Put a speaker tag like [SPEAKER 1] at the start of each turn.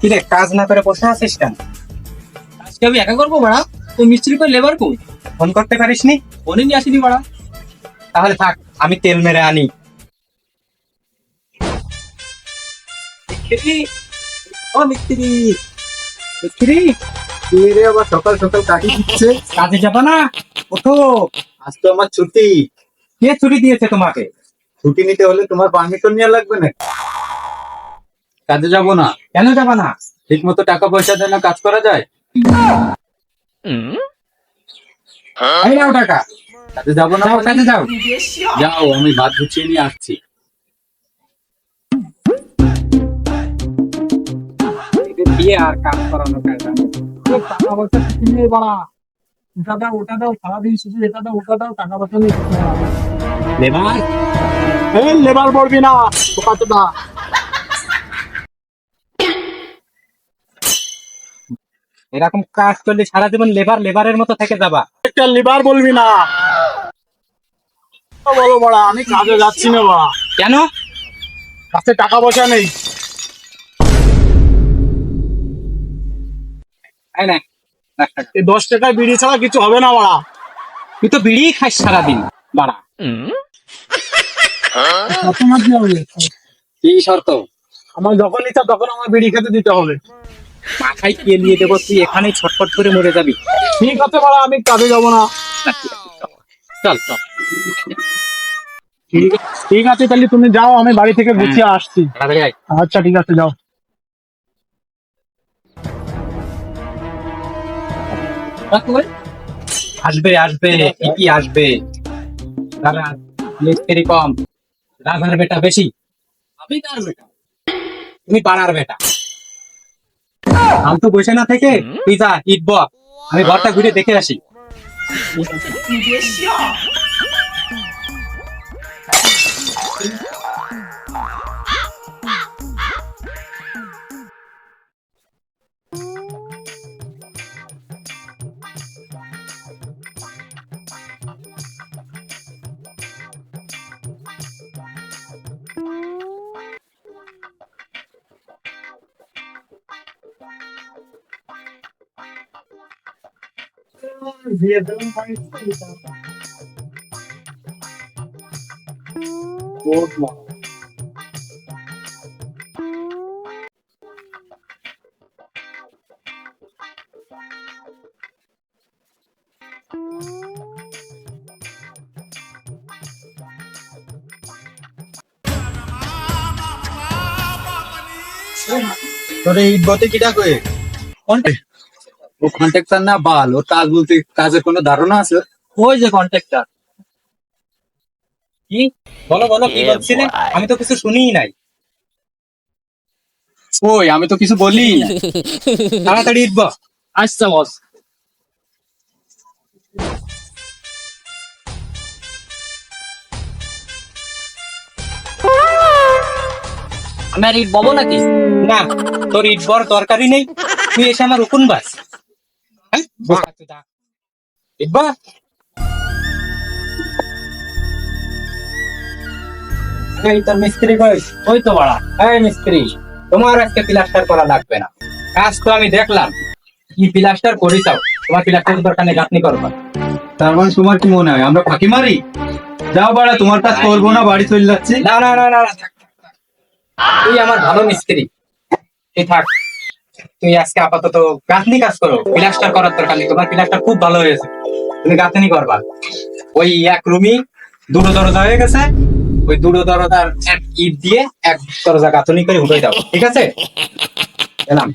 [SPEAKER 1] কি রে কাজ না করে বসে আছিস কেন?
[SPEAKER 2] আজকে আমি একা করব ভাড়া তো মিস্ত্রি করে লেবার কই?
[SPEAKER 1] ফোন করতে পারিসনি?
[SPEAKER 2] ফোনে নিয়ে আসিনি ভাড়া
[SPEAKER 1] তাহলে থাক আমি তেল মেরে আনি।
[SPEAKER 2] মিস্ত্রি? ও মিস্ত্রি।
[SPEAKER 1] মিস্ত্রি?
[SPEAKER 3] তুই রে আবার সকাল সকাল কাটি দিচ্ছে
[SPEAKER 1] কাজে যাবা না? ওঠো।
[SPEAKER 3] আজ তো আমার ছুটি।
[SPEAKER 1] কে ছুটি দিয়েছে তোমাকে?
[SPEAKER 3] ছুটি নিতে হলে তোমার পারমিশন নেওয়া লাগবে না কাজে যাব না।
[SPEAKER 1] কেন যাবা না?
[SPEAKER 3] ঠিক মতো টাকা পয়সা দেয় না কাজ করা যায়?
[SPEAKER 1] এই নাও টাকা।
[SPEAKER 3] কাজে যাব না
[SPEAKER 1] যাও কাজে যাও।
[SPEAKER 3] যাও আমি ভাত গুছিয়ে নিয়ে আসছি।
[SPEAKER 1] আর কাজ করানো কাজ
[SPEAKER 2] টাকা পয়সা ওটা দাও ওটা দাও সারাদিন শুধু এটা দাও ওটা দাও টাকা পয়সা নেই
[SPEAKER 1] লেবার?
[SPEAKER 2] এই লেবার পড়বি না টোকা তো দা
[SPEAKER 1] এরকম কাজ করলে সারা জীবন লেবার লেবারের মতো থেকে যাবা।
[SPEAKER 2] একটা লেবার বলবি না। বলো বড়া আমি কাজে যাচ্ছি না বাড়া
[SPEAKER 1] কেন?
[SPEAKER 2] কাছে টাকা পয়সা নেই।
[SPEAKER 1] এই নে, দশ
[SPEAKER 2] টাকায় বিড়ি ছাড়া কিছু হবে না বাড়া।
[SPEAKER 1] তুই তো বিড়ি খাস সারাদিন বাড়া। কি শর্ত?
[SPEAKER 2] আমার যখন ইচ্ছা তখন আমার বিড়ি খেতে দিতে হবে।
[SPEAKER 1] মাথায় কেলিয়ে দেবো? তুই এখানেই ছটফট করে মরে যাবি।
[SPEAKER 2] ঠিক আছে বাড়া আমি কাজে যাব না।
[SPEAKER 1] চল। চল
[SPEAKER 2] ঠিক আছে তাহলে তুমি যাও আমি বাড়ি থেকে গুছিয়ে আসছি। আচ্ছা ঠিক আছে যাও।
[SPEAKER 1] আসবে আসবে কি আসবে। দাদা মিস্ত্রি কম। রাধার বেটা বেশি।
[SPEAKER 2] আমি কার বেটা?
[SPEAKER 1] তুমি পাড়ার বেটা। আমি তো বসে না থেকে তুই যা ইট ব আমি ঘরটা ঘুরে দেখে আসি।
[SPEAKER 3] তোর ইট বতে কিটা কয়ে ও কন্ট্রাক্টর না বাল ওর কাজ বলতে কাজের কোনো ধারণা আছে
[SPEAKER 1] ওই যে কন্ট্রাক্টর কি? বলো বলো কি বলছিলে? আমি তো কিছু শুনিই নাই।
[SPEAKER 3] ওই আমি তো কিছু বলি।
[SPEAKER 1] তাড়াতাড়ি ইট ব
[SPEAKER 2] আচ্ছা বস।
[SPEAKER 1] আমি আর ইট ববো নাকি? না। তোর ইট বর দরকারই নেই। তুই এসে আমার উকুন বাস। বোকা চোদা। ইট এই তোর মিস্ত্রি কই? ওই তো বাড়া এই মিস্ত্রি তোমার আজকে প্লাস্টার করা লাগবে না। কাজ তো আমি দেখলাম। কি প্লাস্টার তোমার প্লাস্টারের দরকার নেই গাঁথনি করবা
[SPEAKER 3] তার মানে তোমার কি মনে হয় আমরা ফাঁকি মারি? যাও বাড়া তোমার কাজ করব না বাড়ি চলে যাচ্ছি।
[SPEAKER 1] না না না না। তুই আমার ভালো মিস্ত্রি। তুই থাক। তুই আজকে আপাতত গাঁথনি কাজ করো প্লাস্টার করার দরকার নেই, তোমার প্লাস্টার খুব ভালো হয়েছে। তুমি গাঁথনি করবা। ওই এক রুমি দুটো দরজা হয়ে গেছে, ওই দুটো দরজার এক ইট দিয়ে এক দরজা গাঁথনি করে উঠে দাও ঠিক আছে? এলাম।